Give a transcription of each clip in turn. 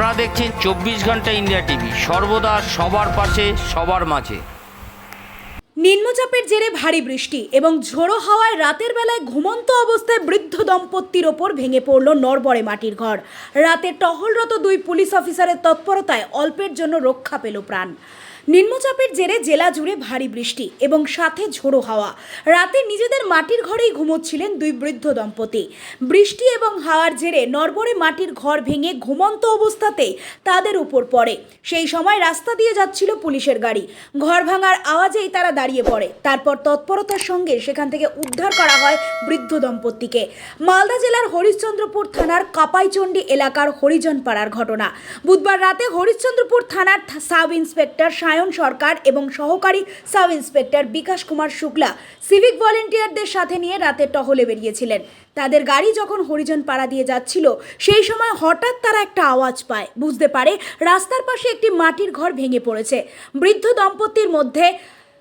আপনারা দেখছেন চব্বিশ ঘণ্টা ইন্ডিয়া টিভি। সর্বদা সবার পাশে, সবার মাঝে। নিম্নচাপের জেরে ভারী বৃষ্টি এবং ঝোড়ো হাওয়ায় রাতের বেলায় ঘুমন্ত অবস্থায় বৃদ্ধ দম্পতির ওপর ভেঙে পড়ল নরবরে মাটির ঘর। রাতে টহলরত দুই পুলিশ অফিসারের তৎপরতায় অল্পের জন্য রক্ষা পেল প্রাণ। নিম্নচাপের জেরে জেলা জুড়ে ভারী বৃষ্টি এবং সাথে ঝোড়ো হাওয়া। রাতে নিজেদের মাটির ঘরেই ঘুমোচ্ছিলেন দুই বৃদ্ধ দম্পতি। বৃষ্টি এবং হাওয়ার জেরে নরবরে মাটির ঘর ভেঙে ঘুমন্ত অবস্থাতেই তাদের উপর পড়ে। সেই সময় রাস্তা দিয়ে যাচ্ছিল পুলিশের গাড়ি। ঘর ভাঙার আওয়াজেই তারা দাঁড়িয়ে পড়ে। তারপর তৎপরতার সঙ্গে সেখান থেকে উদ্ধার করা হয় বৃদ্ধ দম্পতিকে। মালদা জেলার হরিশ্চন্দ্রপুর থানার কাপাইচণ্ডী এলাকার হরিজনপাড়ার ঘটনা। বুধবার রাতে হরিশ্চন্দ্রপুর থানার সাব ইন্সপেক্টর সায়ন সরকার এবং সহকারী sub inspector Bikash Kumar Shukla civic ভলেন্টিয়ারদের সাথে নিয়ে রাতে টহলে বেরিয়েছিলেন। তাদের গাড়ি যখন হরিজন পাড়া দিয়ে যাচ্ছিল, সেই সময় হঠাৎ তারা একটা আওয়াজ পায়। বুঝতে পারে, রাস্তার পাশে একটি মাটির ঘর ভেঙে পড়েছে। বৃদ্ধ দম্পতির মধ্যে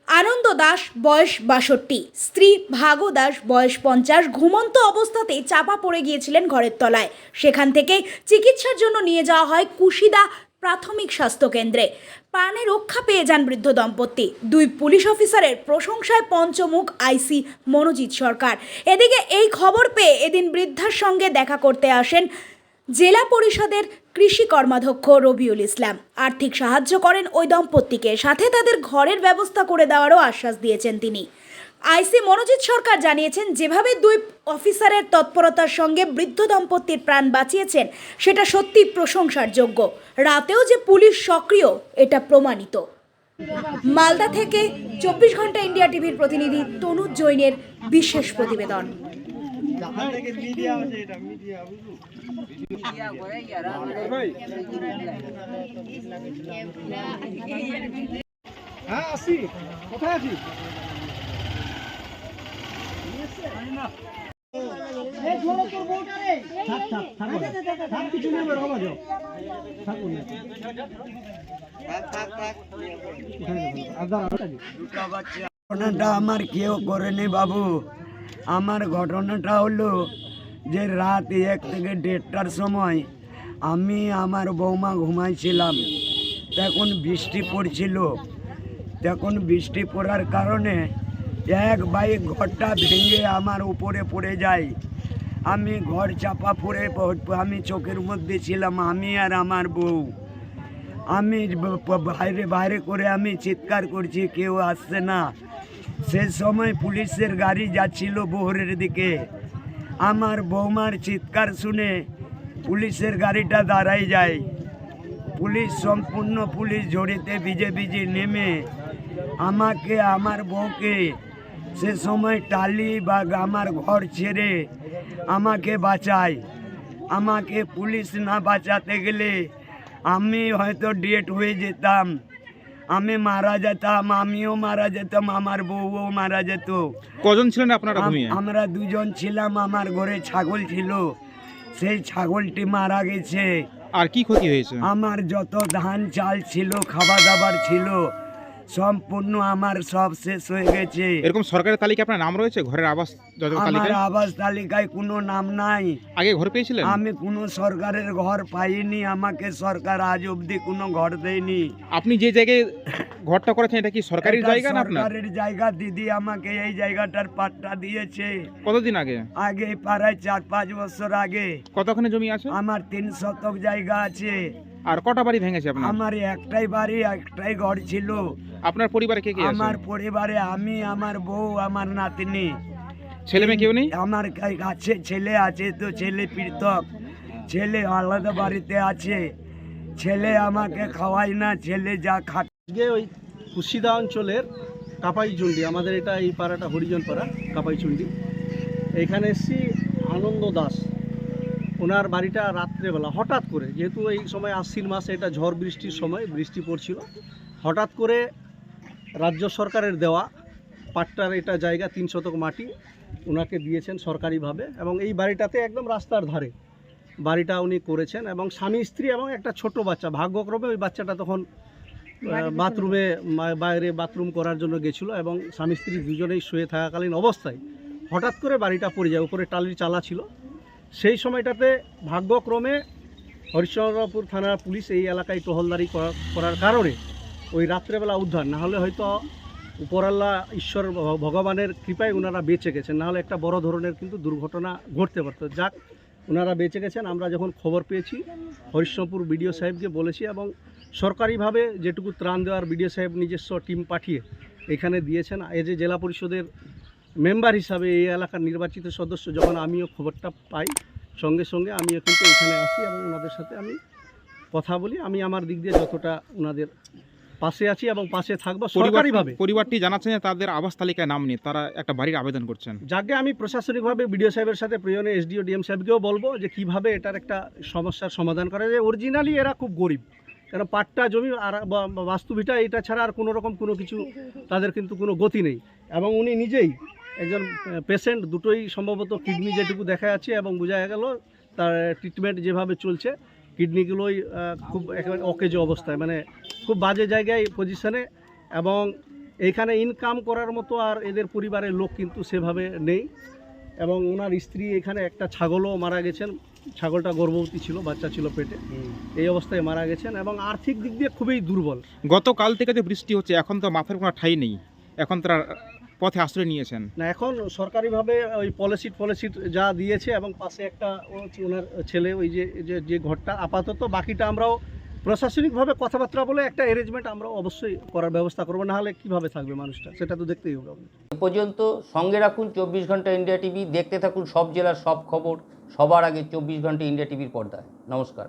আনন্দ দাস বয়স বাষট্টি। স্ত্রী ভাগো দাস বয়স পঞ্চাশ। ঘুমন্ত অবস্থাতেই চাপা পড়ে গিয়েছিলেন ঘরের তলায়। সেখান থেকে চিকিৎসার জন্য নিয়ে যাওয়া হয় কুশিদা প্রাথমিক স্বাস্থ্য কেন্দ্রে। প্রাণে রক্ষা পেয়ে যান বৃদ্ধ দম্পতি। দুই পুলিশ অফিসারের প্রশংসায় পঞ্চমুখ আইসি মনোজিৎ সরকার। এদিকে এই খবর পেয়ে এদিন বৃদ্ধার সঙ্গে দেখা করতে আসেন জেলা পরিষদের কৃষি কর্মাধ্যক্ষ রবিউল ইসলাম। আর্থিক সাহায্য করেন ওই দম্পতিকে। সাথে তাদের ঘরের ব্যবস্থা করে দেওয়ারও আশ্বাস দিয়েছেন তিনি। আইসি মনোজিৎ সরকার জানিয়েছেন, যেভাবে দুই অফিসারের তৎপরতার সঙ্গে বৃদ্ধ দম্পতির প্রাণ বাঁচিয়েছেন, সেটা সত্যি প্রশংসার যোগ্য রাতেও যে পুলিশ সক্রিয়, এটা প্রমাণিত। মালদা থেকে চব্বিশ ঘণ্টা ইন্ডিয়া টিভির প্রতিনিধি তনুজ জৈনের বিশেষ প্রতিবেদন। হ্যাঁ আসি। কোথায় থাক, থাক, থাক ওরা। থাক, কিছু নেই, বের হবা যাও। থাকুন না। এখানে দেখুন, আর দাঁড়াও, এটা দিন। ঘটনাটা আমার কেউ করেনি বাবু। আমার ঘটনাটা হলো যে রাত এক থেকে দেড়টার সময় আমি আমার বৌমা ঘুমাইছিলাম। তখন বৃষ্টি পড়ছিল। তখন বৃষ্টি পড়ার কারণে এক বাইক ঘরটা ভেঙে আমার উপরে পড়ে যায়। আমি ঘর চাপা পড়ে আমি চোখের মধ্যে ছিলাম, আমি আর আমার বউ। আমি বাইরে বাইরে করে আমি চিৎকার করছি, কেউ আসছে না। সে সময় পুলিশের গাড়ি যাচ্ছিল বহরের দিকে। আমার বৌমার চিৎকার শুনে পুলিশের গাড়িটা দাঁড়াই যায়। পুলিশ সম্পূর্ণ পুলিশ জড়িতে ভিজে ভিজে নেমে আমাকে, আমার বউকে সে সময় টালি বা আমার ঘর ছেড়ে আমাকে বাঁচায়। আমাকে পুলিশ না বাঁচাতে গেলে আমি হয়তো ডেট হয়ে যেতাম। আমি মারা যেতাম আমিও মারা যেতাম আমার বউও মারা যেত। কজন ছিলেন আপনারা আম- আমরা দুজন ছিলাম আমার ঘরে ছাগল ছিল। সেই ছাগলটি মারা গেছে। আর কি ক্ষতি হয়েছে? আমার যত ধান চাল ছিল খাবার দাবার ছিল সম্পূর্ণ আমার সব শেষ হয়ে গেছে। এরকম সরকারের তালিকা আপনার নাম রয়েছে? ঘরের আবাস যোজনা আমার তালিকায়? আবাস তালিকায় কোনো নাম নাই। আগে ঘর পেয়েছিলেন? আমি কোনো সরকারের ঘর পাইনি আমাকে সরকার আজ অবধি কোনো ঘর দেয়নি। আপনি যে জায়গায় ঘরটা করেছেন এটা কি সরকারি এটা জায়গা না আপনার? সরকারের জায়গা দিদি আমাকে এই জায়গাটার পাট্টা দিয়েছে। কতদিন আগে? আগে প্রায় চার পাঁচ বছর আগে। কতখানি জমি আছে? আমার তিন শতক জায়গা আছে। আর কটা বাড়ি ভেঙেছে আপনার? আমার একটাই বাড়ি একটাই ঘর ছিল। আপনার পরিবারে কে কে আছে? আমার পরিবারে আমি আমার বউ আমার নাতনি। ছেলে মেয়ে কেউ নেই? আমার কাছে ছেলে আছে তো ছেলে পৃথক। ছেলে আলাদা বাড়িতে আছে। ছেলে আমাকে খাওয়ায় না ছেলে যা খা আজকে ওই কুশিদা অঞ্চলের কাপাইচুন্ডি আমাদের এটা এই পাড়াটা হরিজন পাড়া কাপাইচুন্ডি। এখানে এসছি আনন্দ দাস। ওনার বাড়িটা রাত্রেবেলা। হঠাৎ করে যেহেতু এই সময় আশ্বিন মাসে এটা ঝড় বৃষ্টির সময় বৃষ্টি পড়ছিল হঠাৎ করে রাজ্য সরকারের দেওয়া। পাট্টার এটা জায়গা তিন শতক মাটি ওনাকে দিয়েছেন সরকারিভাবে এবং এই বাড়িটাতে একদম রাস্তার ধারে বাড়িটা উনি করেছেন এবং স্বামী স্ত্রী এবং একটা ছোট বাচ্চা। ভাগ্যক্রমে ওই বাচ্চাটা তখন বাথরুমে বাইরে বাথরুম করার জন্য গেছিল এবং স্বামী স্ত্রী দুজনেই শুয়ে থাকাকালীন অবস্থায় হঠাৎ করে বাড়িটা পড়ে যায় উপরে টালির চালা ছিল। সেই সময়টাতে ভাগ্যক্রমে হরিশ্চন্দ্রপুর থানার পুলিশ এই এলাকায় টহলদারি করা- করার কারণে ওই রাত্রেবেলা উদ্ধার, না হলে হয়তো উপরাল্লা ঈশ্বর ভগবানের কৃপায় ওনারা বেঁচে গেছেন নাহলে একটা বড় ধরনের কিন্তু দুর্ঘটনা ঘটতে পারতো। যাক ওনারা বেঁচে গেছেন, আমরা যখন খবর পেয়েছি, হরিশ্চন্দ্রপুর বিডিও সাহেবকে বলেছি এবং সরকারিভাবে যেটুকু ত্রাণ দেওয়ার বিডিও সাহেব নিজস্ব টিম পাঠিয়ে এখানে দিয়েছেন, এ জেলা পরিষদের মেম্বার হিসাবে এই এলাকার নির্বাচিত সদস্য, যখন আমিও খবরটা পাই, সঙ্গে সঙ্গে আমিও কিন্তু এখানে আসি এবং ওনাদের সাথে আমি কথা বলি। আমি আমার দিক দিয়ে যতটা ওনাদের পাশে আছি এবং পাশে থাকব সরকারিভাবে। পরিবার- পরিবারটি জানাচ্ছেন যে তাদের আবাস তালিকায় নাম নেই তারা একটা বাড়ির আবেদন করছেন। যাকে আমি প্রশাসনিকভাবে বিডিও সাহেবের সাথে প্রয়োজনে এসডিও ডিএম সাহেবকেও বলব যে কীভাবে এটার একটা সমস্যার সমাধান করা যায়। অরিজিনালি এরা খুব গরিব কেন পাট্টা জমি আর বাস্তুভিটা এটা ছাড়া আর কোনো রকম কোনো কিছু তাদের কিন্তু কোনো গতি নেই। এবং উনি নিজেই একজন পেশেন্ট দুটোই সম্ভবত কিডনি যেটুকু দেখা যাচ্ছে এবং বোঝা গেল তার ট্রিটমেন্ট যেভাবে চলছে কিডনিগুলোই খুব একেবারে অকেজ অবস্থায় মানে খুব বাজে জায়গায় পজিশনে এবং এইখানে ইনকাম করার মতো আর এদের পরিবারের লোক কিন্তু সেভাবে নেই এবং ওনার স্ত্রী এখানে একটা ছাগলও মারা গেছেন ছাগলটা গর্ভবতী ছিল বাচ্চা ছিল পেটে। এই অবস্থায় মারা গেছেন এবং আর্থিক দিক দিয়ে খুবই দুর্বল। গতকাল থেকে যে বৃষ্টি হচ্ছে এখন তো মাথার কোনো ঠাই নেই। এখন তারা পথে আশ্রয় নিয়েছেন? না এখন সরকারিভাবে ওই পলিসি পলিসি যা দিয়েছে এবং পাশে একটা হচ্ছে ওনার ছেলে ওই যে যে- যে ঘরটা আপাতত বাকিটা আমরাও প্রশাসনিকভাবে কথাবার্তা বলে একটা অ্যারেঞ্জমেন্ট আমরা অবশ্যই করার ব্যবস্থা করব না হলে কীভাবে থাকবে মানুষটা? সেটা তো দেখতেই হবে এ পর্যন্ত সঙ্গে রাখুন চব্বিশ ঘণ্টা ইন্ডিয়া টিভি দেখতে থাকুন সব জেলার সব খবর সবার আগে চব্বিশ ঘণ্টা ইন্ডিয়া টিভির পর্দায়। নমস্কার।